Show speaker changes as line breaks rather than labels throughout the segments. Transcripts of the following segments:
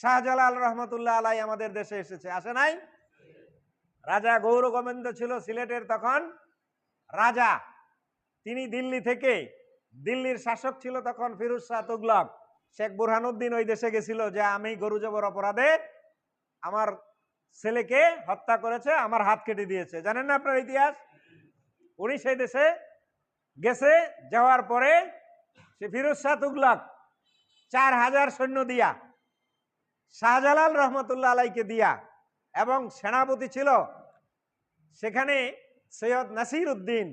শাহজালাল রহমতুল্লাহ আলাই আমাদের দেশে এসেছে, আসে নাই? রাজা গৌর গোবিন্দ ছিল সিলেটের তখন রাজা। তিনি দিল্লি থেকে, দিল্লির শাসক ছিল তখন ফিরুজ শাহ তুগলক। শেখ বুরহানুদ্দিন ওই দেশে গেছিল যে, আমি গরু জবর অপরাধে আমার ছেলেকে হত্যা করেছে, আমার হাত কেটে দিয়েছে। জানেন না আপনার ইতিহাস? উনি সেই দেশে গেছে, যাওয়ার পরে সে ফিরোজ শাহ তুগলক চার হাজার সৈন্য দিয়া শাহজালাল রহমতুল্লাহ আলাইকে দিয়া এবং সেনাপতি ছিল সেখানে সৈয়দ নাসির উদ্দিন।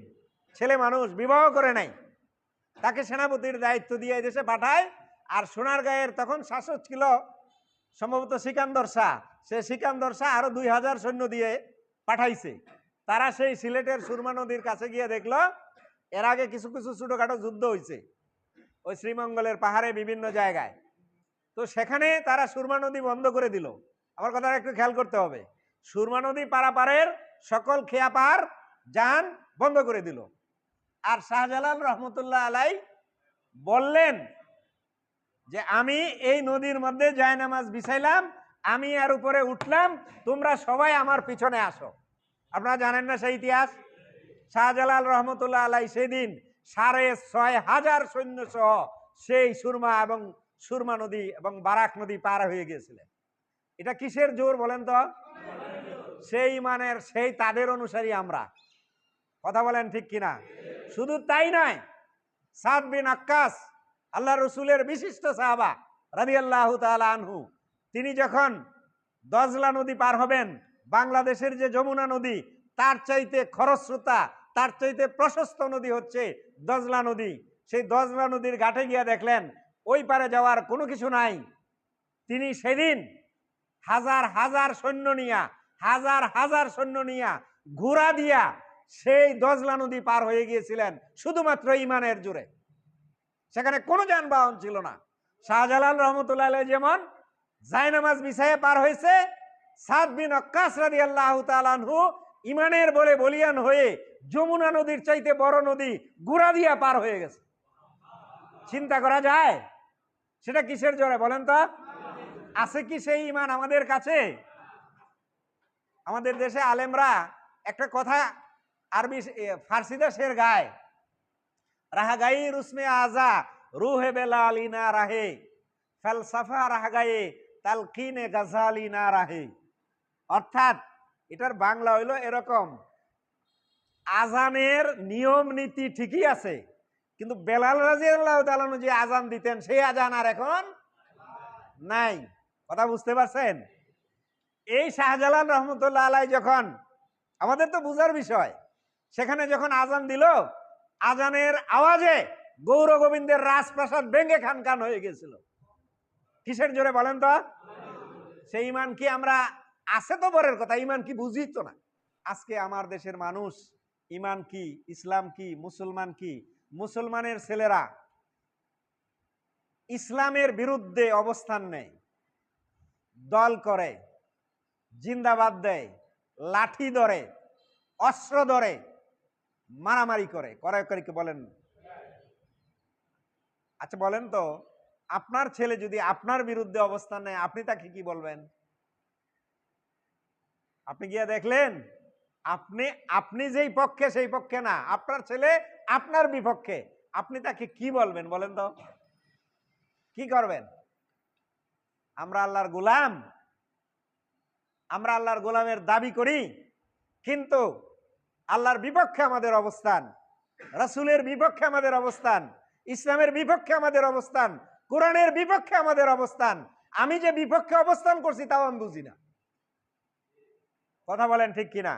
ছেলে মানুষ, বিবাহ করে নাই। তাকে সেনাপতির দায়িত্ব দিয়ে দেশে পাঠায়। আর সোনারগাঁয়ের তখন শাসক ছিল সম্ভবত সিকান্দর শাহ। সে সিকান্দর শাহ আরও দুই হাজার সৈন্য দিয়ে পাঠাইছে। তারা সেই সিলেটের সুরমা নদীর কাছে গিয়ে দেখল, এর আগে কিছু কিছু ছোটোখাটো যুদ্ধ হয়েছে ওই শ্রীমঙ্গলের পাহাড়ে বিভিন্ন জায়গায়। তো সেখানে তারা সুরমা নদী বন্ধ করে দিল। আমার কথাটা একটু খেয়াল করতে হবে। সুরমা নদী পারাপারের সকল খেয়াপার যান বন্ধ করে দিল। আর শাহজালাল রহমতুল্লাহ আলাই বললেন যে, আমি এই নদীর মধ্যে জায়নামাজ বিছাইলাম, আমি আর উপরে উঠলাম, তোমরা সবাই আমার পিছনে আসো। আপনারা জানেন না সেই ইতিহাস? শাহজালাল রহমতুল্লাহ আলাই সেদিন সাড়ে ছয় হাজার সৈন্য সহ সেই সুরমা এবং সুরমা নদী এবং বারাক নদী পার হয়ে গিয়েছিলেন। এটা কিসের জোর বলেন তো? সেই মানের, সেই তাদের অনুসারী আমরা। কথা বলেন ঠিক কিনা? শুধু তাই নয়, সাদ বিন আক্কাস, আল্লাহ রসুলের বিশিষ্ট সাহাবা রাজি আল্লাহ আনহু, তিনি যখন দজলা নদী পার হবেন, বাংলাদেশের যে যমুনা নদী, তার চাইতে খরস্রোতা, তার চাইতে প্রশস্ত নদী হচ্ছে দজলা নদী। সেই দজলা নদীর ঘাটে গিয়ে দেখলেন ওই পারে যাওয়ার কোনো কিছু নাই। তিনি সেদিন হাজার হাজার সৈন্য নিয়া, হাজার হাজার সৈন্য নিয়া ঘোড়া দিয়া সেই দজলা নদী পার হয়ে গিয়েছিলেন শুধুমাত্র ইমানের জুড়ে সেখানে কোনো যানবাহন ছিল না। শাহজালাল রহমতুল্লাহ যেমন জায়নামাজ বিছায়ে পার হয়েছে, সাদ বিন অক্কাস রাদি আল্লাহ তালানহু ইমানের বলে বলিয়ান হয়ে যমুনা নদীর চাইতে বড় নদী গুড়া দিয়া পার হয়ে গেছে। চিন্তা করা যায়? সেটা কিসের জোরে বলেন তো? আছে কি সেই ইমান আমাদের কাছে? আমাদের দেশে আলেমরা একটা কথা আরবি এ, ফার্সিতে শের গায় রাহা গাই রুসমে আজা রুহে বেলালি না রাহে ফেলসাফা রাহা গায়ে তালকিনে গাজালি না রাহে। অর্থাৎ এটার বাংলা হইল এরকম আজানের নিয়ম নীতি ঠিকই আছে কিন্তু বেলাল রাজি আল্লাহ যে আজান দিতেন, সেই আজান আর এখন নাই। কথা বুঝতে পারছেন? এই শাহজালাল রহমতুল্লাহ আলাই যখন, আমাদের তো বুঝার বিষয়, সেখানে যখন আজান দিল আজানের আওয়াজে গৌর গোবিন্দের রাজপ্রাসাদ ভেঙ্গে খান খান হয়ে গেছিল। কিসের জোরে বলেন তো? সেই ইমান কি আমরা, আছে তো বরের কথা, ইমান কি বুঝি তো না। আজকে আমার দেশের মানুষ, ইমান কি, ইসলাম কি, মুসলমান কি মুসলমানের ছেলেরা ইসলামের বিরুদ্ধে অবস্থান নেয়, দল করে, জিন্দাবাদ দেয়, লাঠি ধরে, অস্ত্র ধরে, মারামারি করে। করে করে কি বলেন? আচ্ছা বলেন তো, আপনার ছেলে যদি আপনার বিরুদ্ধে অবস্থান নেয়, আপনি তাকে কি বলবেন? আপনি গিয়ে দেখলেন, আপনি আপনি যেই পক্ষে, সেই পক্ষে না। আপনার ছেলে আপনার বিপক্ষে। আপনি তাকে কি বলবেন বলেন তো? কি করবেন? আমরা আল্লাহর গোলাম। আমরা আল্লাহর গোলামের দাবি করি। কিন্তু আল্লাহর বিপক্ষে আমাদের অবস্থান, রাসূলের বিপক্ষে আমাদের অবস্থান, ইসলামের বিপক্ষে আমাদের অবস্থান, কোরআনের বিপক্ষে আমাদের অবস্থান, আমি যে বিপক্ষে অবস্থান করছি তাও আমি বুঝি না। কথা বলেন ঠিক কিনা?